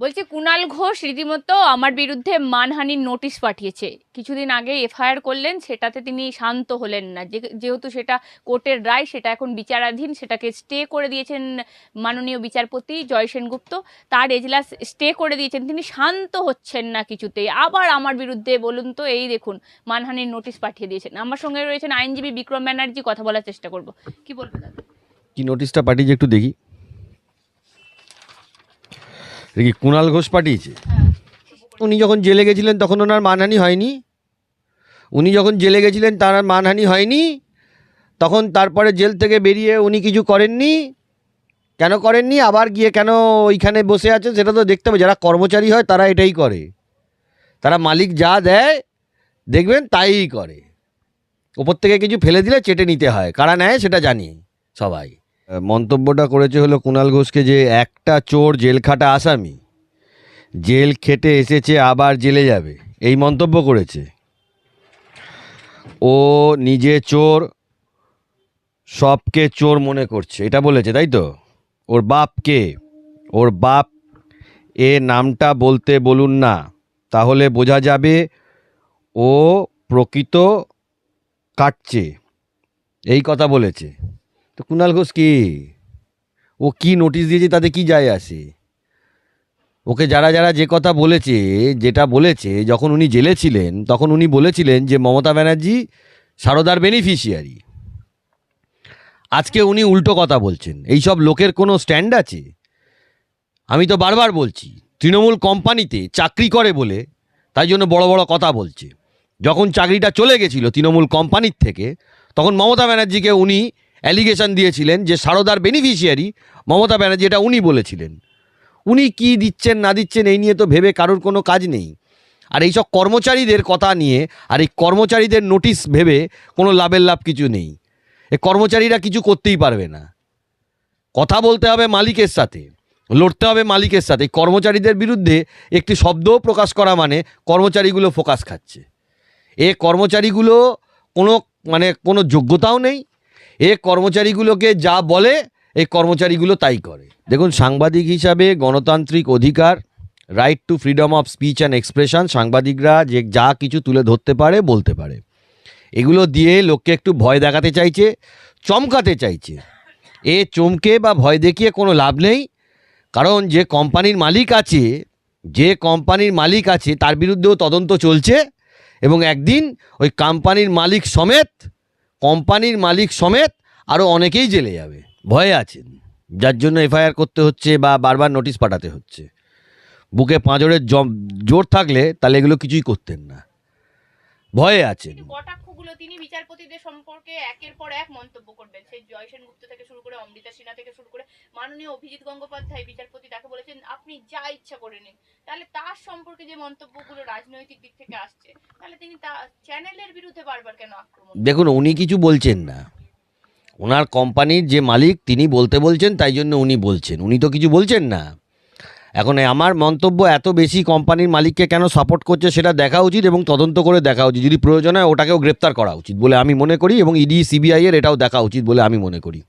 বলছি কুণাল ঘোষ রীতিমতো আমার বিরুদ্ধে মানহানির নোটিশ পাঠিয়েছে। কিছুদিন আগে এফআইআর করলেন, সেটাতে তিনি শান্ত হলেন না। যেহেতু সেটা কোর্টের রায়, সেটা এখন বিচারাধীন, সেটাকে স্টে করে দিয়েছেন মাননীয় বিচারপতি জয় সেনগুপ্ত। তার এজলাস স্টে করে দিয়েছেন, তিনি শান্ত হচ্ছেন না কিছুতেই। আবার আমার বিরুদ্ধে বলুন তো, এই দেখুন, মানহানির নোটিশ পাঠিয়ে দিয়েছেন। আমার সঙ্গে রয়েছেন আইনজীবী বিক্রম ব্যানার্জি, কথা বলার চেষ্টা করব। কি বলবেন কি নোটিশটা পাঠিয়েছে একটু দেখি। দেখি কুণাল ঘোষ পাঠিয়েছে? উনি যখন জেলে গেছিলেন তখন ওনার মানহানি হয়নি। উনি যখন জেলে গেছিলেন তার মানহানি হয়নি। তখন তারপরে জেল থেকে বেরিয়ে উনি কিছু করেননি। কেন করেননি? আবার গিয়ে কেন ওইখানে বসে আছে সেটা তো দেখতে হবে। যারা কর্মচারী হয় তারা এটাই করে। তারা মালিক যা দেয়, দেখবেন তাই করে। ওপর থেকে কিছু ফেলে দিলে চেটে নিতে হয়। কারা নেয় সেটা জানি সবাই। মন্তব্যটা করেছে হলো কুণাল ঘোষকে যে একটা চোর জেল খাটা আসামি। জেল খেটে এসেছে, আবার জেলে যাবে। এই মন্তব্য করেছে। ও নিজে চোর, সবকে চোর মনে করছে। এটা বলেছে, তাই তো? ওর বাপকে ওর বাপ এ নামটা বলতে বলুন না, তাহলে বোঝা যাবে ও প্রকৃত কাটছে। এই কথা বলেছে। তো কুণাল ঘোষ কে? ও কি নোটিশ দিয়েছে তাতে কি যায় আসে? ওকে যারা যারা যে কথা বলেছে, যেটা বলেছে, যখন উনি জেলে ছিলেন, তখন উনি বলেছিলেন যে মমতা ব্যানার্জি সারদার বেনিফিশিয়ারি আজকে উনি উল্টো কথা বলছেন। এই সব লোকের কোনো স্ট্যান্ড আছে? আমি তো বারবার বলছি, তৃণমূল কোম্পানিতে চাকরি করে বলে তাই জন্য বড় বড় কথা বলছে। যখন চাকরিটা চলে গেছিল তৃণমূল কোম্পানির থেকে, তখন মমতা ব্যানার্জিকে উনি অ্যালিগেশন দিয়েছিলেন যে সারদার বেনিফিশিয়ারি মমতা ব্যানার্জি, এটা উনি বলেছিলেন। উনি কি দিচ্ছেন, না দিচ্ছেন, এই নিয়ে তো ভেবে কারোর কোনো কাজ নেই। আর এইসব কর্মচারীদের কথা নিয়ে, আর এই কর্মচারীদের নোটিশ ভেবে কোনো লাভের লাভ কিছু নেই। এ কর্মচারীরা কিছু করতেই পারবে না। কথা বলতে হবে মালিকের সাথে, লড়তে হবে মালিকের সাথে। কর্মচারীদের বিরুদ্ধে একটি শব্দও প্রকাশ করা মানে কর্মচারীগুলো ফোকাস খাচ্ছে। এ কর্মচারীগুলো কোনো মানে কোনো যোগ্যতাও নেই এ কর্মচারীগুলোকে যা বলে এই কর্মচারীগুলো তাই করে। দেখুন, সাংবাদিক হিসাবে গণতান্ত্রিক অধিকার right to freedom of speech and expression সাংবাদিকরা যে যা কিছু তুলে ধরতে পারে, বলতে পারে। এগুলো দিয়ে লোককে একটু ভয় দেখাতে চাইছে, চমকাতে চাইছে। এ চমকে বা ভয় দেখিয়ে কোনো লাভ নেই, কারণ যে কোম্পানির মালিক আছে, যে কোম্পানির মালিক আছে, তার বিরুদ্ধেও তদন্ত চলছে এবং একদিন ওই কোম্পানির মালিক সমেত কোম্পানির মালিক সমেত আরও অনেকেই জেলে যাবে। ভয়ে আছেন যার জন্য এফআইআর করতে হচ্ছে বা বারবার নোটিশ পাঠাতে হচ্ছে। বুকে পাঁজরের জোর থাকলে তাহলে এগুলো কিছুই করতেন না। ভয়ে আছেন। কটাক্ষগুলো তিনি বিচারপতিদের সম্পর্কে একের পর এক মন্তব্য করবেন। সেই জয় সেনগুপ্ত থেকে শুরু করে অমৃতা সিনহা থেকে শুরু করে মাননীয় অভিজিৎ গঙ্গোপাধ্যায় বিচারপতি তাকে বলেছেন, আপনি যা ইচ্ছা করে নিন। তাহলে তার সম্পর্কে যে মন্তব্যগুলো রাজনৈতিক দিক থেকে আসছে, তাহলে তিনি তা চ্যানেলের বিরুদ্ধে বারবার কেন আক্রমণ দেখুন, উনি কিছু বলছেন না। ওনার কোম্পানির যে মালিক, তিনি বলতে বলছেন, তাই জন্য উনি বলছেন। উনি তো কিছু বলছেন না। এখন আমার মন্তব্য এত বেশি কোম্পানির মালিককে কেন সাপোর্ট করছে সেটা দেখা উচিত এবং তদন্ত করে দেখা উচিত। যদি প্রয়োজন হয় ওটাকেও গ্রেপ্তার করা উচিত বলে আমি মনে করি এবং ইডি সিবিআইয়ের এটাও দেখা উচিত বলে আমি মনে করি।